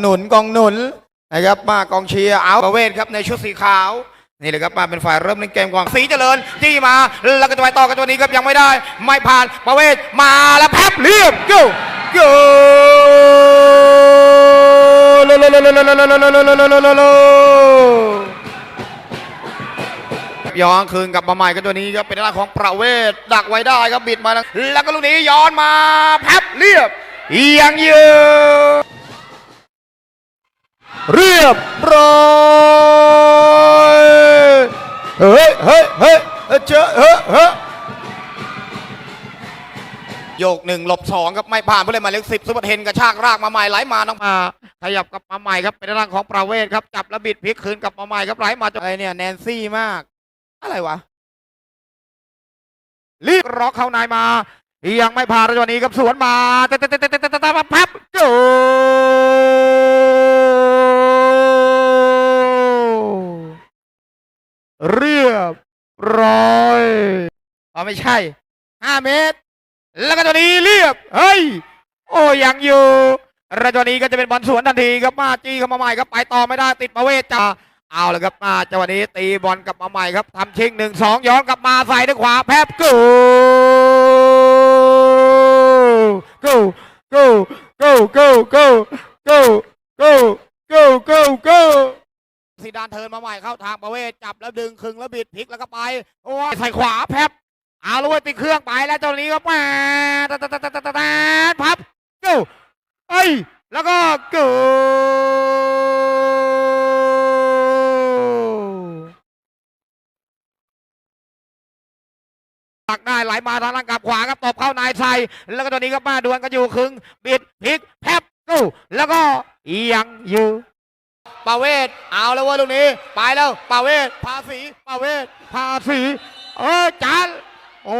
หนุนกองหนุนนะครับมากองเชียร์เอาประเวศครับในชุดสีขาวนี่เลยครับมาเป็นฝ่ายเริ่มเล่นเกมก่อนสีเจริญจี้มาแล้วก็จะไปต่อกันตัวนี้ครับยังไม่ได้ ไม่ผ่านประเวศมาแล้วแพบเรียบโยโยโลโลโลโลโลโลโลโลโลโลโลย้อนคืนกับมาใหม่กันตัวนี้ครับเป็นหน้านของประเวศดักไว้ได้ครับบิดมาแล้วแล้วก็ลูกนี้ย้อนมาแพบเรียบยังยืน เรียบร้อยเฮ้ยเฮ้ยเฮ้ยเจอเฮ้ยเฮ้ยโยกหนึ่งหลบสองครับไม่ผ่านผู้เล่นหมายเลขสิบซุปเปอร์เทนกระชากรากมาใหม่ไหลมาน้องมาขยับกลับมาใหม่ครับเป็นร่างของประเวศครับจับแล้วบิดพลิกคืนกลับมาใหม่ครับไหลมาจนไอเนี่ยแนนซี่มาก อะไรวะรีบร็อกเข้าในมา ยังไม่ผ่านตัวนี้ครับสวนมาเตะเตะเตะเตะเตะเตะมาพับโจ เรียบร้อยอ๋อไม่ใช่ห้าเมตร แล้วก็ตัวนี้เรียบ เฮ้ย โอ้ยังอยู่แล้วตัวนี้ก็จะเป็นบอลสวนทันทีครับมาจี้เข้ามาใหม่ครับไปต่อไม่ได้ติดประเวจ้าเอาลยครับมาจังหวะนี้ตีบอลกลับมาใหม่ครับทำชิงหนึ่งสองย้อนกลับมาใส่ด้วยขวาแพบกูกูกูกูกูกูกูกูกูกูกู ซีดานเทินมาใหม่เข้าทางประเวศจับแล้วดึงคึงแล้วบิดพลิกแล้วก็ไป โอ้ยใส่ขวาแพบเอาลยเว้ยติดเครื่องไปแล้วเจ้านี้ก็มาตะตะตะตะตะตะตะพับกูเอ้ยแล้วก็เกูตักได้ไหลมาทางล่างกับขวาครับตบเข้านายใส่แล้วก็ตัวนี้ก็มาดวลกันอยู่คึงบิดพลิกแพบกูแล้วก็ยังอยู่ ปาเวศเอาแล้วเว่าลูกนี้ ไปแล้วปาเวศภาษีปาเวศภาษีเออจันโอ้